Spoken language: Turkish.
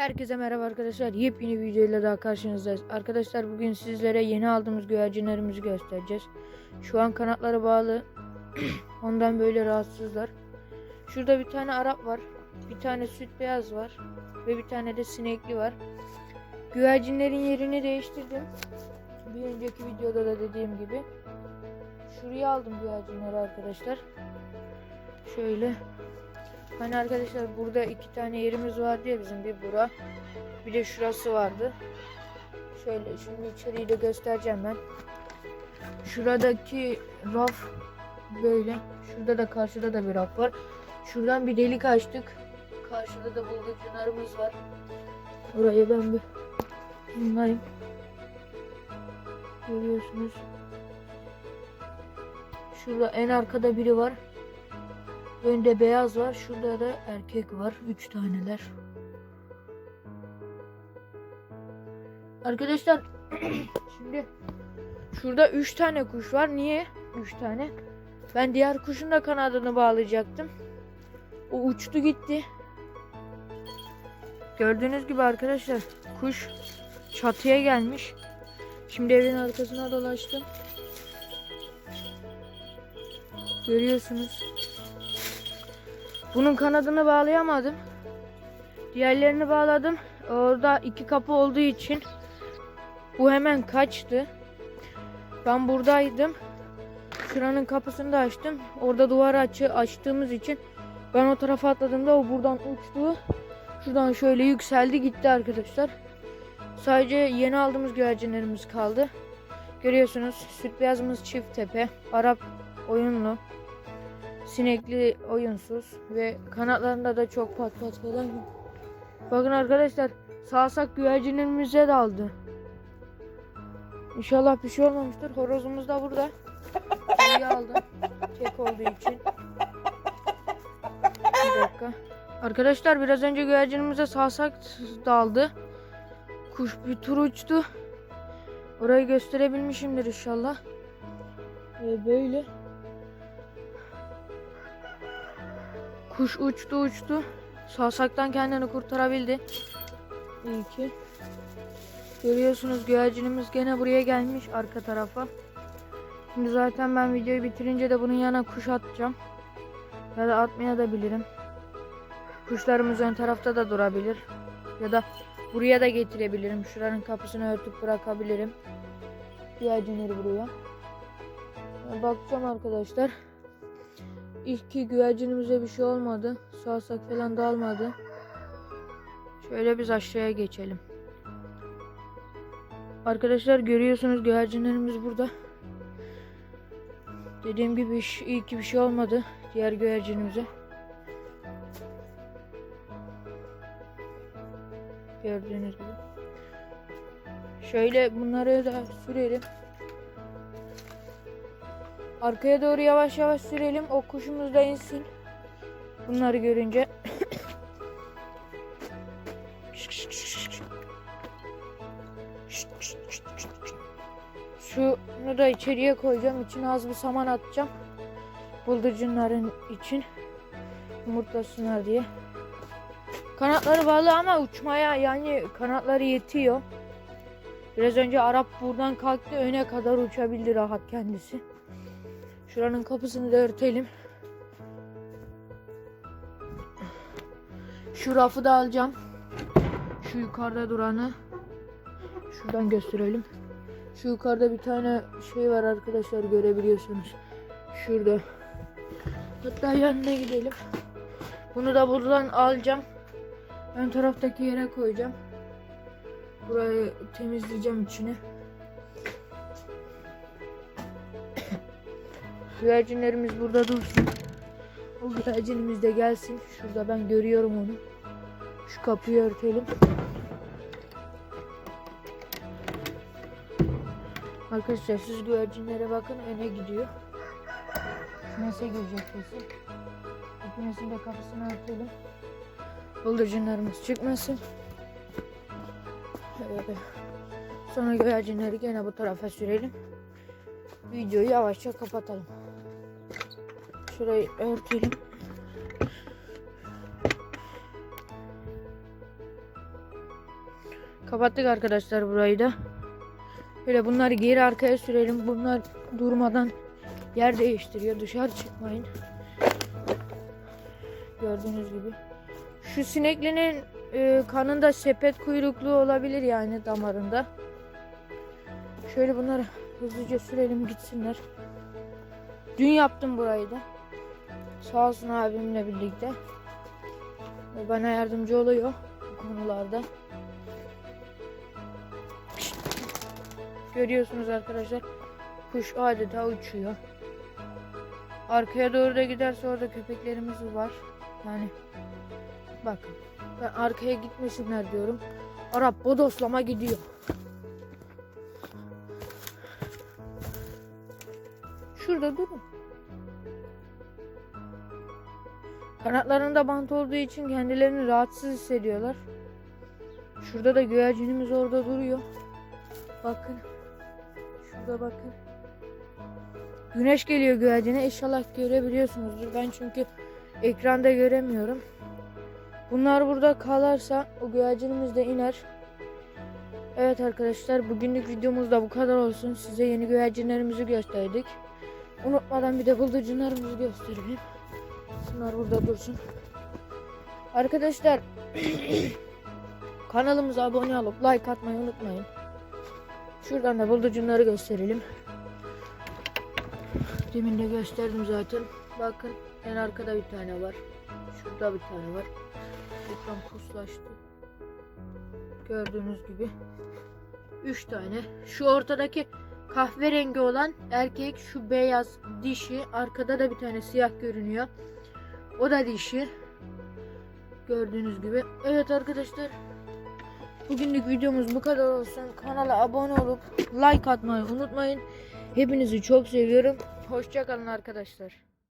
Herkese merhaba arkadaşlar. Yepyeni videoyla daha karşınızdayız. Arkadaşlar bugün sizlere yeni aldığımız güvercinlerimizi göstereceğiz. Şu an kanatları bağlı. Ondan böyle rahatsızlar. Şurada bir tane Arap var. Bir tane süt beyaz var. Ve bir tane de sinekli var. Güvercinlerin yerini değiştirdim. Bir önceki videoda da dediğim gibi. Şuraya aldım güvercinleri arkadaşlar. Şöyle Hani arkadaşlar burada iki tane yerimiz vardı ya bizim bir bura. Bir de şurası vardı. Şöyle şimdi içeriği de göstereceğim ben. Şuradaki raf böyle. Şurada da karşıda da bir raf var. Şuradan bir delik açtık. Karşıda da bıldırcınlarımız var. Orayı ben bir bunlayım. Görüyorsunuz. Şurada en arkada biri var. Önde beyaz var. Şurada da erkek var. Üç taneler. Arkadaşlar şimdi şurada üç tane kuş var. Niye? Üç tane. Ben diğer kuşun da kanadını bağlayacaktım. O uçtu gitti. Gördüğünüz gibi arkadaşlar kuş çatıya gelmiş. Şimdi evin arkasına dolaştım. Görüyorsunuz. Bunun kanadını bağlayamadım. Diğerlerini bağladım. Orada iki kapı olduğu için bu hemen kaçtı. Ben buradaydım. Şuranın kapısını da açtım. Orada duvar açı açtığımız için ben o tarafa atladığımda o buradan uçtu. Şuradan şöyle yükseldi gitti arkadaşlar. Sadece yeni aldığımız güvercinlerimiz kaldı. Görüyorsunuz süt beyazımız çift tepe. Arap oyunlu. Sinekli oyunsuz ve kanatlarında da çok pat pat falan. Bakın arkadaşlar sağsak güvercinlerimize daldı. İnşallah bir şey olmamıştır. Horozumuz da burada. İyi aldım. Tek olduğu için. Bir dakika. Arkadaşlar biraz önce güvercinimize sağsak daldı. Kuş bir tur uçtu. Orayı gösterebilmişimdir inşallah. Ee, böyle. Kuş uçtu uçtu. Sağsaktan kendini kurtarabildi. İyi ki. Görüyorsunuz güvercinimiz gene buraya gelmiş arka tarafa. Şimdi zaten ben videoyu bitirince de bunun yanına kuş atacağım. Ya da atmaya da bilirim. Kuşlarımız ön tarafta da durabilir. Ya da buraya da getirebilirim. Şuranın kapısını örtüp bırakabilirim. Güvercinleri buraya. Bakacağım arkadaşlar. İlk güvercinimize bir şey olmadı. Sağsak falan dalmadı. Şöyle biz aşağıya geçelim. Arkadaşlar görüyorsunuz güvercinlerimiz burada. Dediğim gibi iyi ki bir şey olmadı diğer güvercinimize. Gördüğünüz gibi. Şöyle bunları da sürelim. Arkaya doğru yavaş yavaş sürelim. O kuşumuz da insin. Bunları görünce. Şunu da içeriye koyacağım. İçine az bir saman atacağım. Bıldırcınların için. Yumurtlasınlar diye. Kanatları bağlı ama uçmaya yani kanatları yetiyor. Biraz önce Arap buradan kalktı öne kadar uçabildi rahat kendisi. Şuranın kapısını da örtelim. Şu rafı da alacağım. Şu yukarıda duranı. Şuradan gösterelim. Şu yukarıda bir tane şey var arkadaşlar görebiliyorsunuz. Şurada. Hatta yanına gidelim. Bunu da buradan alacağım. Ön taraftaki yere koyacağım. Burayı temizleyeceğim içine. Güvercinlerimiz burada dursun. O güvercinimiz de gelsin. Şurada ben görüyorum onu. Şu kapıyı örtelim. Arkadaşlar siz güvercinlere bakın öne gidiyor. Kümese girecek kesin. Kümesin de kapısını örtelim. Bıldırcınlarımız çıkmasın. Şöyle. Sonra güvercinleri gene bu tarafa sürelim. Videoyu yavaşça kapatalım. Şurayı örtelim. Kapattık arkadaşlar burayı da. Böyle bunları geri arkaya sürelim. Bunlar durmadan yer değiştiriyor. Dışarı çıkmayın. Gördüğünüz gibi. Şu sineklinin e, kanında sepet kuyruklu olabilir yani damarında. Şöyle bunları hızlıca sürelim gitsinler. Dün yaptım burayı da. Sağ olsun abimle birlikte. O Bana yardımcı oluyor bu konularda. Görüyorsunuz arkadaşlar. Kuş adeta uçuyor. Arkaya doğru da giderse orada köpeklerimiz var. Yani bakın. Ben arkaya gitmesinler diyorum. Arap bodoslama gidiyor. Şurada durun. Kanatlarında bant olduğu için kendilerini rahatsız hissediyorlar. Şurada da güvercinimiz orada duruyor. Bakın. Şurada bakın. Güneş geliyor güvercine. İnşallah görebiliyorsunuzdur. Ben çünkü ekranda göremiyorum. Bunlar burada kalırsa o güvercinimiz de iner. Evet arkadaşlar bugünlük videomuz da bu kadar olsun. Size yeni güvercinlerimizi gösterdik. Unutmadan bir de bıldırcınlarımızı göstereyim. Bunlar burada dursun. Arkadaşlar kanalımıza abone olup like atmayı unutmayın. Şuradan da bıldırcınları gösterelim. Demin de gösterdim zaten. Bakın en arkada bir tane var. Şurada bir tane var. Ekran puslaştı. Gördüğünüz gibi. Üç tane. Şu ortadaki kahverengi olan erkek şu beyaz dişi. Arkada da bir tane siyah görünüyor. O da dişi. Gördüğünüz gibi. Evet arkadaşlar. Bugünlük videomuz bu kadar olsun. Kanala abone olup like atmayı unutmayın. Hepinizi çok seviyorum. Hoşçakalın arkadaşlar.